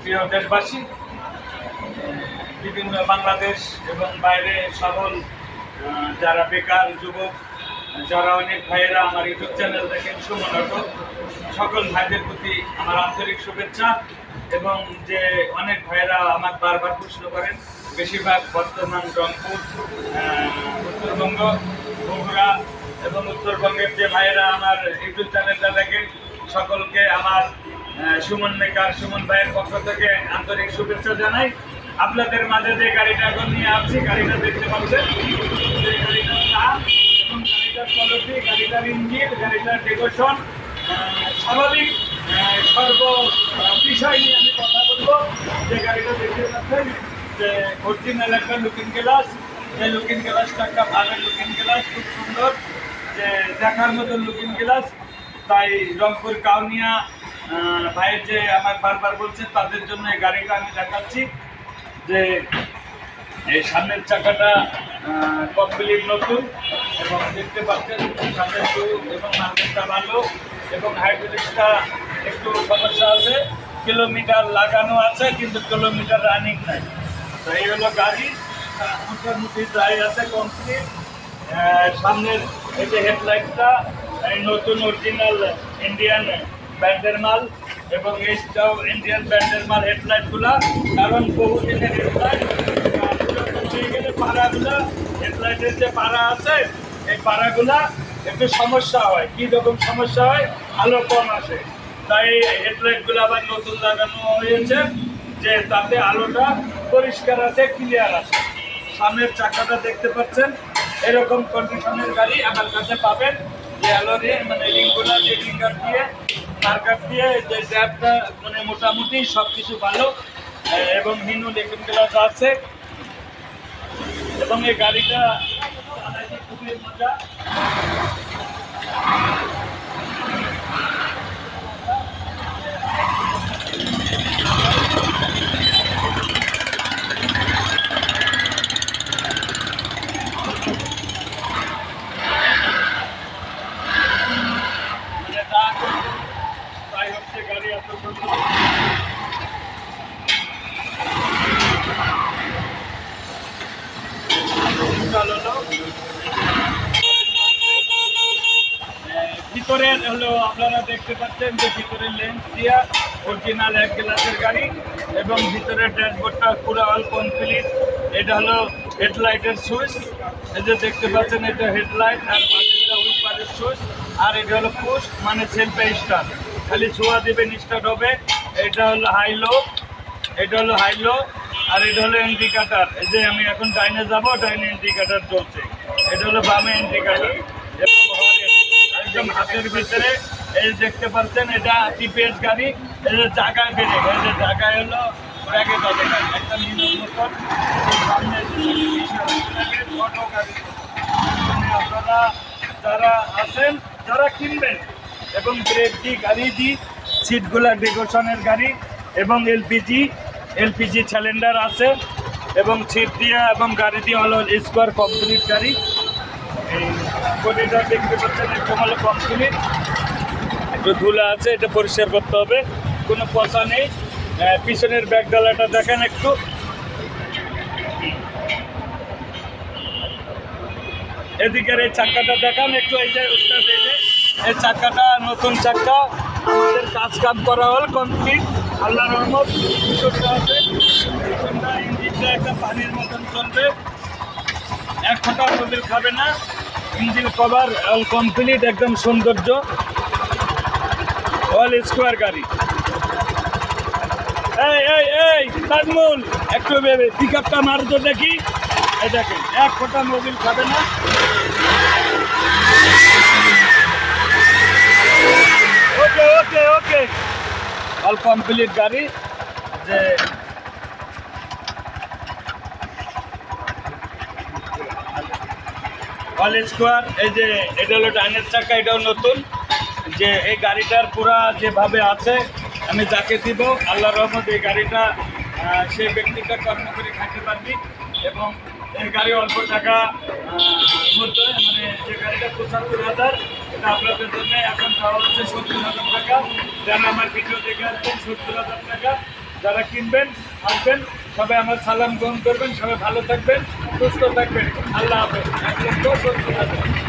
প্রিয় দেশবাসী, বিভিন্ন বাংলাদেশ এবং বাইরে সকল যারা বেকার যুবক, যারা অনেক ভাইয়েরা আমার ইউটিউব চ্যানেল দেখেন, সুমন অটো, সকল ভাইদের প্রতি আমার আন্তরিক শুভেচ্ছা এবং যে অনেক ভাইয়েরা আমার বারবার প্রশ্ন করেন, বেশিরভাগ বর্তমান রংপুর উত্তরবঙ্গ, বগুড়া এবং উত্তরবঙ্গের যে ভাইয়েরা আমার ইউটিউব চ্যানেলটা দেখেন, সকলকে আমার সুমন মেকার সুমন ভাইয়ের পক্ষ থেকে আন্তরিক শুভেচ্ছা জানাই। আপনাদের মাঝে যে গাড়িটা এখন নিয়ে আসছি, গাড়িটা দেখতে পাচ্ছেন? সেই গাড়িটার স্বাভাবিক সর্ব বিষয় নিয়ে আমি কথা বলব। গাড়িটা দেখতে পাচ্ছেন, যে লুকিং লুকিং লুকিং গ্লাস খুব সুন্দর। যে দেখার মতো লুকিং গ্লাস তাই রংপুর, কাউনিয়া ভাইয়ের যে আমার বারবার বলছে, তাদের জন্য এই গাড়িটা আমি দেখাচ্ছি যে এই সামনের চাকাটা কমপ্লিট নতুন এবং দেখতে পাচ্ছেন সামনের টু এবং মার্কেটটা ভালো এবং হাইড্রোলিক্সটা একটু সমস্যা আছে, কিলোমিটার লাগানো আছে, কিন্তু কিলোমিটার রানিং নাই। তো এই হলো গাড়ি মোটামুটি ড্রাই আছে কমপ্লিট সামনের এই যে হেডলাইটটা নতুন অরিজিনাল ইন্ডিয়ান ব্র্যান্ডের মাল এবং এইটাও ইন্ডিয়ান ব্র্যান্ডের মাল হেডলাইটগুলা, কারণ বহুদিনের হেডলাইট গেলে পাড়াগুলা, হেডলাইটের যে পাড়া আছে, এই পাড়াগুলা একটু সমস্যা হয়। কী রকম সমস্যা হয়? আলো কম আসে। তাই হেডলাইটগুলো আবার নতুন লাগানো হয়েছে যে তাতে আলোটা পরিষ্কার আছে ক্লিয়ার আছে। সামনের চাকাটা দেখতে পাচ্ছেন, এরকম কন্ডিশনের গাড়ি আমার কাছে পাবেন। যে অ্যালোরে মানে রিংগুলা রিঙ্গার দিয়ে দিয়ে যে ট্যাপটা মানে মোটামুটি সব কিছু ভালো এবং হিন্দু লেখন ক্লাস আছে। এবং এই গাড়িটা খুবই মজা। ভিতরের হলো, আপনারা দেখতে পাচ্ছেন যে ভিতরের লেন্স দিয়া অরিজিনাল এক গ্লাসের গাড়ি এবং ভিতরের ড্যাশবোর্ডটা পুরো অল কমপ্লিট এটা হলো হেডলাইটের সুইচ এই যে দেখতে পাচ্ছেন, এটা হেডলাইট আর পাশেরটা উইপারের সুইচ আর এটা হলো পোস্ট মানে সেলফে স্টার্ট খালি ছোঁয়া দেবেন স্টার্ট হবে এটা হলো হাই লো এটা হলো হাই লো আর এটা হলো ইন্ডিকেটার এই যে আমি এখন ডাইনে যাব, ডাইনে ইন্ডিকেটার চলছে। এটা হলো বামে ইন্ডিকেটার হরেন একদম হাতের ভিতরে, এই দেখতে পাচ্ছেন, এটা টিপিএস গাড়ি, এই যে জায়গায় বেড়ে এই যে জায়গায় হলো একটা মিনিট মতন। আপনারা যারা আছেন, যারা কিনবেন এবং ব্রেক দি গাড়ি দি সিটগুলা ডেকোরেশনের গাড়ি এবং এলপিজি এলপিজি সিলিন্ডার আছে এবং সিট দিয়ে এবং গাড়ি দিয়ে হলো স্কোয়ার কমপ্লিট গাড়ি। এই দেখতে পাচ্ছেন, একদম হলো কমপ্লিট একটু ধুলা আছে, এটা পরিষ্কার করতে হবে, কোনো পচা নেই। পিছনের ব্যাগ ডালাটা দেখেন একটু। এদিকের এই চাকাটা দেখান, একটু এই যে উস্তাদ এই চাক্কাটা নতুন চাক্কা আমাদের কাজ কাম করা হল কমপ্লিট। আল্লাহ রহমত ইঞ্জিনটা একটা পানির মতন চলবে। এক ফোঁটা মোবিল খাবে না। ইঞ্জিন কভার অল কমপ্লিট একদম সৌন্দর্য। অল স্কোয়ার গাড়ি। এই এই এই তাজমুল একটু ভেবে পিক আপটা মারো তো দেখি। এই দেখেন, এক ফোঁটা মোবিল খাবে না। ওকে ওকে ওকে অল কমপ্লিট গাড়ি যে অল স্কোয়ার এই যে এটা হলো ডাইনের চাকা, এটাও নতুন। যে এই গাড়িটার পুরা যেভাবে আছে, আমি যাকে দিব আল্লাহ রহমত এই গাড়িটা সে ব্যক্তিটা কর্ম করে খাইতে পারবি। এবং এই গাড়ি অল্প টাকা মধ্যে মানে যে গাড়িটা আপনাদের জন্য এখন হচ্ছে টাকা। যারা আমার টাকা। যারা কিনবেন, আসবেন, সবাই আমার সালাম গ্রহণ করবেন, সবাই ভালো থাকবেন, সুস্থ থাকবেন। আল্লাহ হাফেজ। সত্তর হাজার।